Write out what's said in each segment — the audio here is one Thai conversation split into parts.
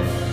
Bye.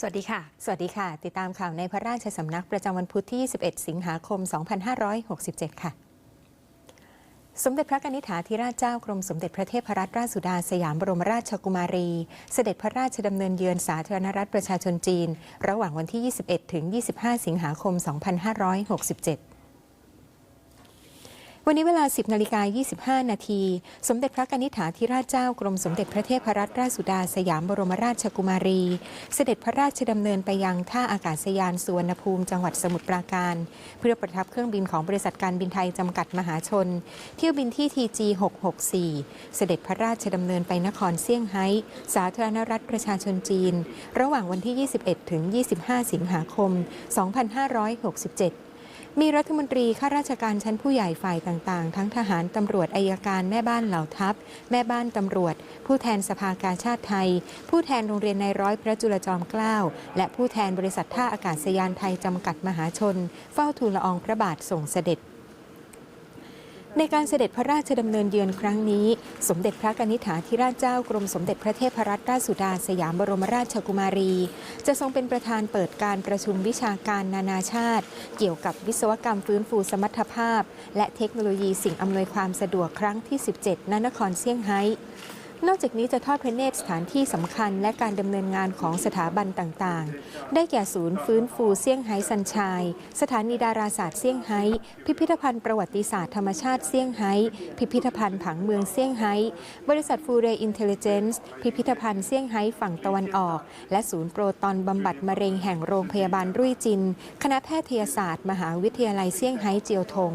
สวัสดีค่ะ สวัสดีค่ะ ติดตามข่าวในพระราชสำนักประจำวันพุธที่21สิงหาคม 2567 ค่ะ สมเด็จพระกนิษฐาธิราชเจ้ากรมสมเด็จพระเทพรัตนราชสุดาสยามบรมราชกุมารี เสด็จพระราชดำเนินเยือนสาธารณรัฐประชาชนจีน ระหว่างวันที่ 21 ถึง 25 สิงหาคม 2567 วันนี้เวลา 10นาฬิกา25 นาที สมเด็จพระกนิษฐาธิราชเจ้ากรมสมเด็จพระเทพรัตนราชสุดาสยามบรมราชกุมารี เสด็จพระราชดำเนินไปยังท่าอากาศยานสุวรรณภูมิจังหวัดสมุทรปราการ เพื่อประทับเครื่องบินของบริษัทการบินไทยจำกัดมหาชน เที่ยวบินที่ TG 664 เสด็จพระราชดำเนินไปนครเซี่ยงไฮ้สาธารณรัฐประชาชนจีน ระหว่างวันที่ 21 ถึง 25 สิงหาคม 2567 มีรัฐมนตรีข้าราชการชั้นผู้ใหญ่ฝ่ายต่าง ๆ ทั้งทหารตำรวจอายการแม่บ้านเหล่าทัพ แม่บ้านตำรวจ ผู้แทนสภากาชาติไทย ผู้แทนโรงเรียนในร้อยพระจุลจอมเกล้า และผู้แทนบริษัทท่าอากาศยานไทยจำกัดมหาชน เฝ้าทูลละอองพระบาทส่งเสด็จ ในการเสด็จพระราชดำเนินเยือนครั้งนี้ สมเด็จพระกนิษฐาธิราชเจ้ากรมสมเด็จพระเทพรัตนราชสุดาสยามบรมราชกุมารี จะทรงเป็นประธานเปิดการประชุมวิชาการนานาชาติ เกี่ยวกับวิศวกรรมฟื้นฟูสมรรถภาพ และเทคโนโลยีสิ่งอำนวยความสะดวกครั้งที่ 17ณนครเซี่ยงไฮ้ นอกจากนี้จะทอดพระเนตรสถานที่สำคัญและการดำเนินงานของสถาบันต่างๆ ได้แก่ศูนย์ฟื้นฟูเซี่ยงไฮ้ซันชาย สถานีดาราศาสตร์เซี่ยงไฮ้ พิพิธภัณฑ์ประวัติศาสตร์ธรรมชาติเซี่ยงไฮ้ พิพิธภัณฑ์ผังเมืองเซี่ยงไฮ้ บริษัทฟูเรอินเทลเจนซ์พิพิธภัณฑ์เซี่ยงไฮ้ฝั่งตะวันออก และศูนย์โปรตอนบำบัดมะเร็งแห่งโรงพยาบาลรุ่ยจิน คณะแพทยศาสตร์ มหาวิทยาลัยเซี่ยงไฮ้เจียวทง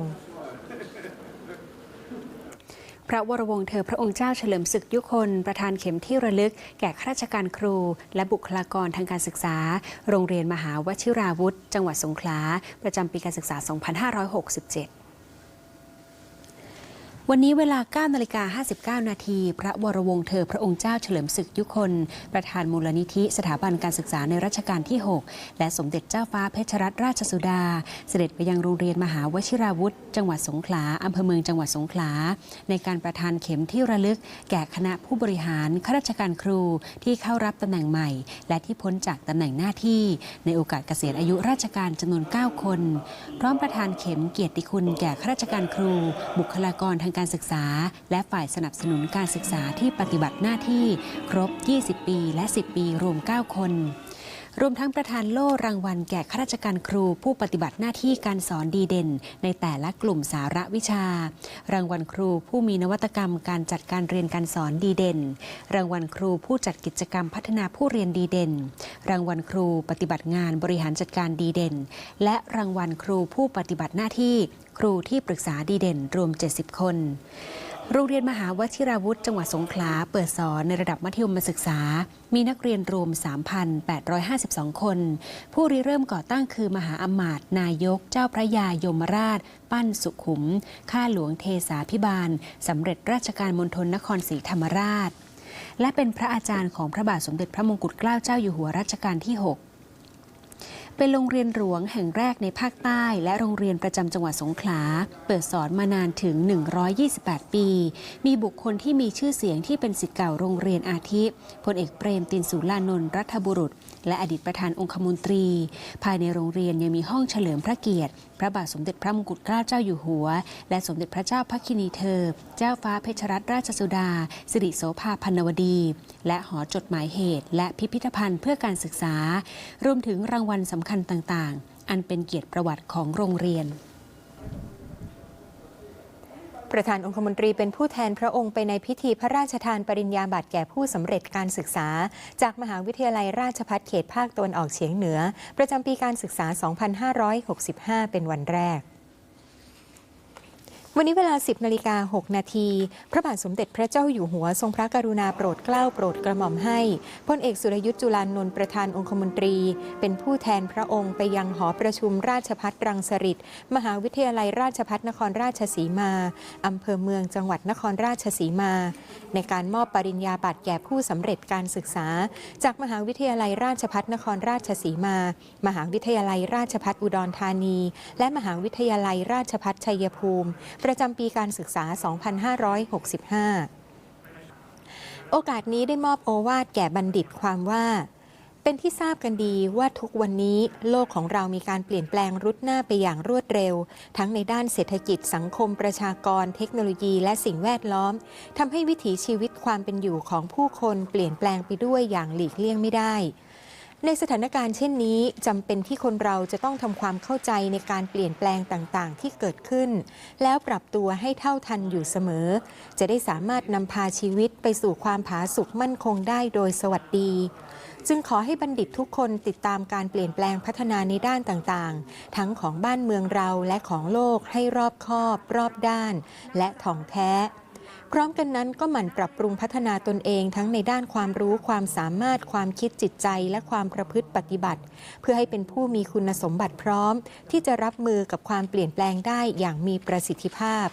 ระวรวงศ์เธอพระองค์เจ้าเฉลิมศึกยุคน ประธานเข็มที่ระลึก แก่ข้าราชการครู และบุคลากรทางการศึกษา โรงเรียนมหาวชิราวุธ จังหวัดสงขลา ประจำปีการศึกษา 2567 วันนี้เวลา9นาฬิกา59 นาที พระวรวงศ์เธอพระองค์เจ้าเฉลิมศึกยุคน ประธานมูลนิธิสถาบันการศึกษาในรัชกาลที่ 6 และสมเด็จเจ้าฟ้าเพชรรัตนราชสุดา เสด็จไปยังโรงเรียนมหาวชิราวุธ จังหวัดสงขลาอำเภอเมืองจังหวัดสงขลา ในการประทานเข็มที่ระลึก แก่คณะผู้บริหารข้าราชการครูที่เข้ารับตำแหน่งใหม่ และที่พ้นจากตำแหน่งหน้าที่ ในโอกาสเกษียณอายุราชการจำนวน 9 คน พร้อมประทานเข็มเกียรติคุณแก่ข้าราชการครู บุคลากรทางการศึกษา และฝ่ายสนับสนุนการศึกษาที่ปฏิบัติหน้าที่ครบ 20 ปีและ 10 ปีรวม 9 คน รวมทั้งประธานโล่รางวัลแก่ข้าราชการครู ผู้ปฏิบัติหน้าที่การสอนดีเด่น ในแต่ละกลุ่มสาระวิชา รางวัลครูผู้มีนวัตกรรม การจัดการเรียนการสอนดีเด่น รางวัลครูผู้จัดกิจกรรมพัฒนาผู้เรียนดีเด่น รางวัลครูปฏิบัติงานบริหารจัดการดีเด่น และรางวัลครูผู้ปฏิบัติหน้าที่ ครูที่ปรึกษาดีเด่นรวม 70 คน โรงเรียนมหาวชิราวุธ จังหวัดสงขลา เปิดสอนในระดับมัธยมศึกษา มีนักเรียนรวม 3,852 คน ผู้ริเริ่มก่อตั้งคือมหาอมาตย์นายก เจ้าพระยายมราช ปั้นสุขุม ข้าหลวงเทสาพิบาล สำเร็จราชการมณฑลนครศรีธรรมราช และเป็นพระอาจารย์ของพระบาทสมเด็จพระมงกุฎเกล้าเจ้าอยู่หัวรัชกาลที่ 6 เป็นโรงเรียนหลวงแห่งแรกในภาคใต้ และโรงเรียนประจำจังหวัดสงขลา เปิดสอนมานานถึง 128 ปี มีบุคคลที่มีชื่อเสียงที่เป็นศิษย์เก่าโรงเรียนอาทิพลเอกเปรมตินสุรานนท์รัฐบุรุษ และอดีตประธานองคมนตรี ภายในโรงเรียนยังมีห้องเฉลิมพระเกียรติ พระบาทสมเด็จพระมงกุฎเกล้าเจ้าอยู่หัว และสมเด็จพระเจ้าพักคินีเธอ เจ้าฟ้าเพชรรัตนราชสุดา สิริโสภาพันวดี และหอจดหมายเหตุ และพิพิธภัณฑ์เพื่อการศึกษารวมถึงรางวัลสำคัญต่างๆ อันเป็นเกียรติประวัติของโรงเรียน ประธานองคมนตรีเป็นผู้แทนพระองค์ไปในพิธีพระราชทานปริญญาบัตรแก่ผู้สำเร็จการศึกษา จากมหาวิทยาลัยราชภัฏเขตภาคตะวันออกเฉียงเหนือ ประจำปีการศึกษา 2565 เป็นวันแรก วันนี้เวลา 10นาฬิกา6นาที พระบาทสมเด็จพระเจ้าอยู่หัวทรงพระกรุณาโปรดเกล้าโปรดกระหม่อมให้ พลเอกสุรยุทธ์จุลานนท์ประธานองคมนตรี เป็นผู้แทนพระองค์ไปยังหอประชุมราชพัฒรังสฤษมหาวิทยาลัยราชพัฒนครราชสีมา อำเภอเมืองจังหวัดนครราชสีมา ในการมอบปริญญาบัตรแก่ผู้สำเร็จการศึกษา จากมหาวิทยาลัยราชพัฒนครราชสีมา มหาวิทยาลัยราชพัฒอุดรธานี และมหาวิทยาลัยราชพัฒชัยภูมิประจำปีการศึกษา 2565 โอกาสนี้ได้มอบโอวาทแก่บัณฑิตความว่า เป็นที่ทราบกันดีว่าทุกวันนี้โลกของเรามีการเปลี่ยนแปลงรุดหน้าไปอย่างรวดเร็ว ทั้งในด้านเศรษฐกิจสังคมประชากร เทคโนโลยี และสิ่งแวดล้อมทำให้วิถีชีวิตความเป็นอยู่ของผู้คนเปลี่ยนแปลงไปด้วยอย่างหลีกเลี่ยงไม่ได้ ในสถานการณ์เช่นนี้จำเป็นที่คนเราจะต้องทำความเข้าใจในการเปลี่ยนแปลงต่างๆ ที่เกิดขึ้น แล้วปรับตัวให้เท่าทันอยู่เสมอ จะได้สามารถนำพาชีวิตไปสู่ความผาสุกมั่นคงได้โดยสวัสดี จึงขอให้บัณฑิตทุกคนติดตามการเปลี่ยนแปลงพัฒนาในด้านต่างๆ ทั้งของบ้านเมืองเราและของโลกให้รอบคอบ รอบด้าน และถ่องแท้ พร้อมกันนั้นก็หมั่นปรับปรุงพัฒนาตนเองทั้งในด้านความรู้ความสามารถความคิดจิตใจและความประพฤติปฏิบัติ เพื่อให้เป็นผู้มีคุณสมบัติพร้อม ที่จะรับมือกับความเปลี่ยนแปลงได้อย่างมีประสิทธิภาพ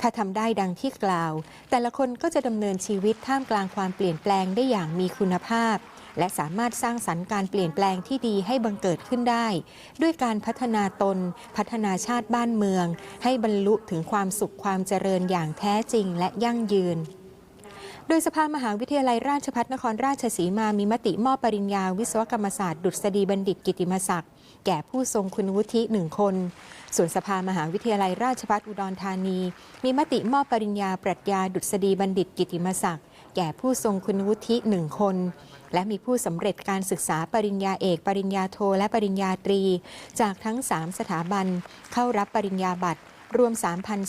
ถ้าทำได้ดังที่กล่าว แต่ละคนก็จะดำเนินชีวิตท่ามกลางความเปลี่ยนแปลงได้อย่างมีคุณภาพ และสามารถสร้างสรรค์การเปลี่ยนแปลงที่ดีให้บังเกิดขึ้นได้ ด้วยการพัฒนาตน พัฒนาชาติบ้านเมือง ให้บรรลุถึงความสุขความเจริญอย่างแท้จริงและยั่งยืนโดยสภามหาวิทยาลัยราชภัฏนครราชสีมามีมติมอบปริญญาวิศวกรรมศาสตร์ ดุษฎีบัณฑิตกิติมศักดิ์แก่ผู้ทรงคุณวุฒิหนึ่งคน ส่วนสภามหาวิทยาลัยราชภัฏอุดรธานี มีมติมอบปริญญาปรัชญาดุษฎีบัณฑิตกิติมศักดิ์แก่ผู้ทรงคุณวุฒิหนึ่งคน และมีผู้สำเร็จการศึกษาปริญญาเอก ปริญญาโท และปริญญาตรี จากทั้ง 3 สถาบัน เข้ารับปริญญาบัตรรวม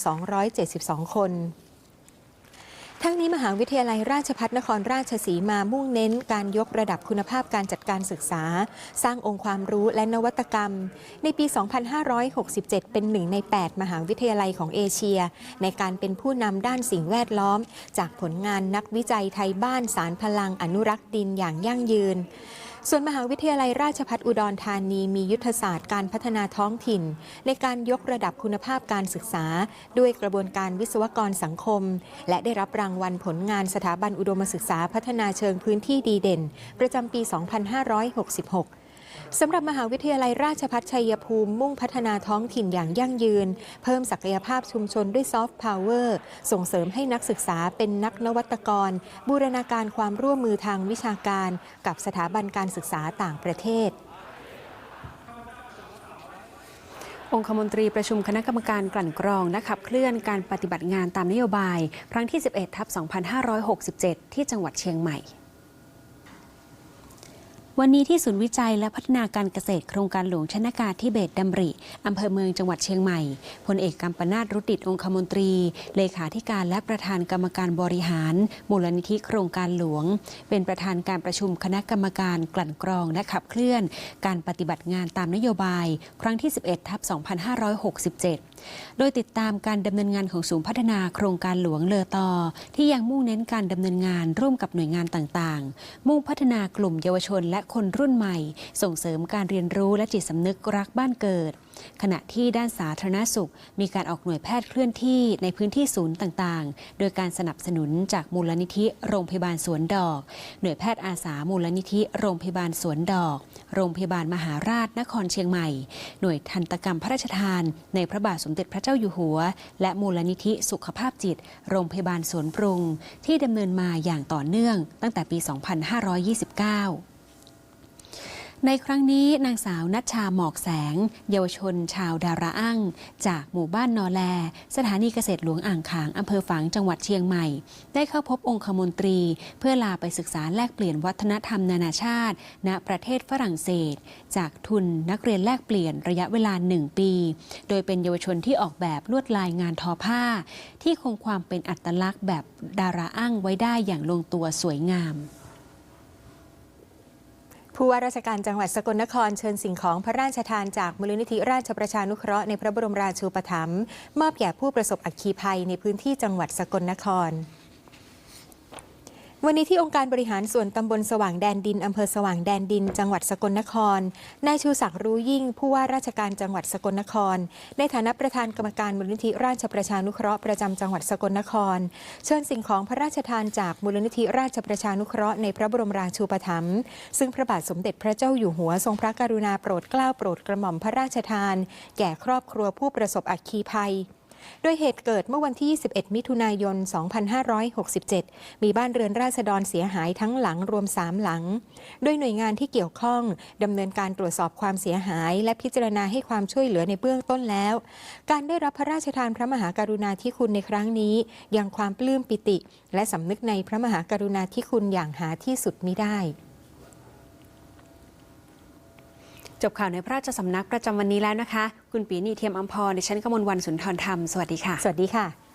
3,272 คน ทั้งนี้มหาวิทยาลัยราชพัฒนครราชสีมามุ่งเน้นการยกระดับคุณภาพการจัดการศึกษา สร้างองค์ความรู้และนวัตกรรม ในปี 2567 เป็นหนึ่งใน 8 มหาวิทยาลัยของเอเชีย ในการเป็นผู้นำด้านสิ่งแวดล้อม จากผลงานนักวิจัยไทยบ้านสารพลังอนุรักษ์ดินอย่างยั่งยืน ส่วนมหาวิทยาลัยราชภัฏอุดรธานีมียุทธศาสตร์การพัฒนาท้องถิ่น ในการยกระดับคุณภาพการศึกษา ด้วยกระบวนการวิศวกรสังคม และได้รับรางวัลผลงานสถาบันอุดมศึกษาพัฒนาเชิงพื้นที่ดีเด่น ประจำปี 2566 สำหรับมหาวิทยาลัยราชภัฏชัยภูมิมุ่งพัฒนาท้องถิ่นอย่างยั่งยืน เพิ่มศักยภาพชุมชนด้วยซอฟต์พาวเวอร์ส่งเสริมให้นักศึกษาเป็นนักนวัตกร บูรณาการความร่วมมือทางวิชาการ กับสถาบันการศึกษาต่างประเทศองคมนตรีประชุมคณะกรรมการกลั่นกรองและขับเคลื่อนการปฏิบัติงานตามนโยบาย ครั้งที่ 11 ทับ 2567 ที่จังหวัดเชียงใหม่ วันนี้ที่ศูนย์วิจัยและพัฒนาการเกษตรโครงการหลวงชนากาทิเบตดำริอำเภอเมืองจังหวัดเชียงใหม่พลเอกกัมปนาตรุดิตองคมนตรี เลขาธิการและประธานกรรมการบริหาร มูลนิธิโครงการหลวง เป็นประธานการประชุมคณะกรรมการกลั่นกรองและขับเคลื่อน การปฏิบัติงานตามนโยบาย ครั้งที่ 11ทับ2567 โดยติดตามการดำเนินงานของศูนย์พัฒนาโครงการหลวงเลอตอ ที่ยังมุ่งเน้นการดำเนินงานร่วมกับหน่วยงานต่างๆ มุ่งพัฒนากลุ่มเยาวชนและคนรุ่นใหม่ ส่งเสริมการเรียนรู้และจิตสำนึกรักบ้านเกิด ขณะที่ด้านสาธารณสุข มีการออกหน่วยแพทย์เคลื่อนที่ในพื้นที่ศูนย์ต่างๆ โดยการสนับสนุนจากมูลนิธิโรงพยาบาลสวนดอก หน่วยแพทย์อาสามูลนิธิโรงพยาบาลสวนดอก โรงพยาบาลมหาราชนครเชียงใหม่ หน่วยทันตกรรมพระราชทาน ในพระบาทสมเด็จพระเจ้าอยู่หัว และมูลนิธิสุขภาพจิต โรงพยาบาลสวนปรุง ที่ดำเนินมาอย่างต่อเนื่องตั้งแต่ปี 2529 ในครั้งนี้นางสาวนัชชาหมอกแสง เยาวชนชาวดาราอั่งจากหมู่บ้านนอแล สถานีเกษตรหลวงอ่างขางอำเภอฝางจังหวัดเชียงใหม่ ได้เข้าพบองคมนตรี เพื่อลาไปศึกษาแลกเปลี่ยนวัฒนธรรมนานาชาติ ณประเทศฝรั่งเศส จากทุนนักเรียนแลกเปลี่ยนระยะเวลาหนึ่งปี โดยเป็นเยาวชนที่ออกแบบลวดลายงานทอผ้า ที่คงความเป็นอัตลักษณ์แบบดาราอั่งไว้ได้อย่างลงตัวสวยงาม ผู้ว่าราชการจังหวัดสกลนครเชิญสิ่งของพระราชทานจากมูลนิธิราชประชานุเคราะห์ในพระบรมราชูปถัมภ์มอบแก่ผู้ประสบอัคคีภัยในพื้นที่จังหวัดสกลนคร วันนี้ที่องค์การบริหารส่วนตำบลสว่างแดนดินอำเภอสว่างแดนดิน จังหวัดสกลนคร นายชูศักดิ์รู้ยิ่งผู้ว่าราชการจังหวัดสกลนคร ในฐานะประธานกรรมการมูลนิธิราชประชานุเคราะห์ประจำจังหวัดสกลนคร เชิญสิ่งของพระราชทานจากมูลนิธิราชประชานุเคราะห์ในพระบรมราชูปถัมภ์ซึ่งพระบาทสมเด็จพระเจ้าอยู่หัวทรงพระกรุณาโปรดเกล้าโปรดกระหม่อมพระราชทาน แก่ครอบครัวผู้ประสบอัคคีภัย โดยเหตุเกิดเมื่อวันที่ 21 มิถุนายน 2567 มีบ้านเรือนราษฎรเสียหายทั้งหลังรวม 3 หลัง โดยหน่วยงานที่เกี่ยวข้องดำเนินการตรวจสอบความเสียหาย และพิจารณาให้ความช่วยเหลือในเบื้องต้นแล้ว การได้รับพระราชทานพระมหากรุณาธิคุณในครั้งนี้ ยังความปลื้มปิติ และสำนึกในพระมหากรุณาธิคุณอย่างหาที่สุดมิได้ จบข่าวในพระราชสำนักประจำวันนี้แล้วนะคะ คุณปีนีเทียมอัมพรดิฉันกมลวันสุนทรธรรม สวัสดีค่ะ สวัสดีค่ะ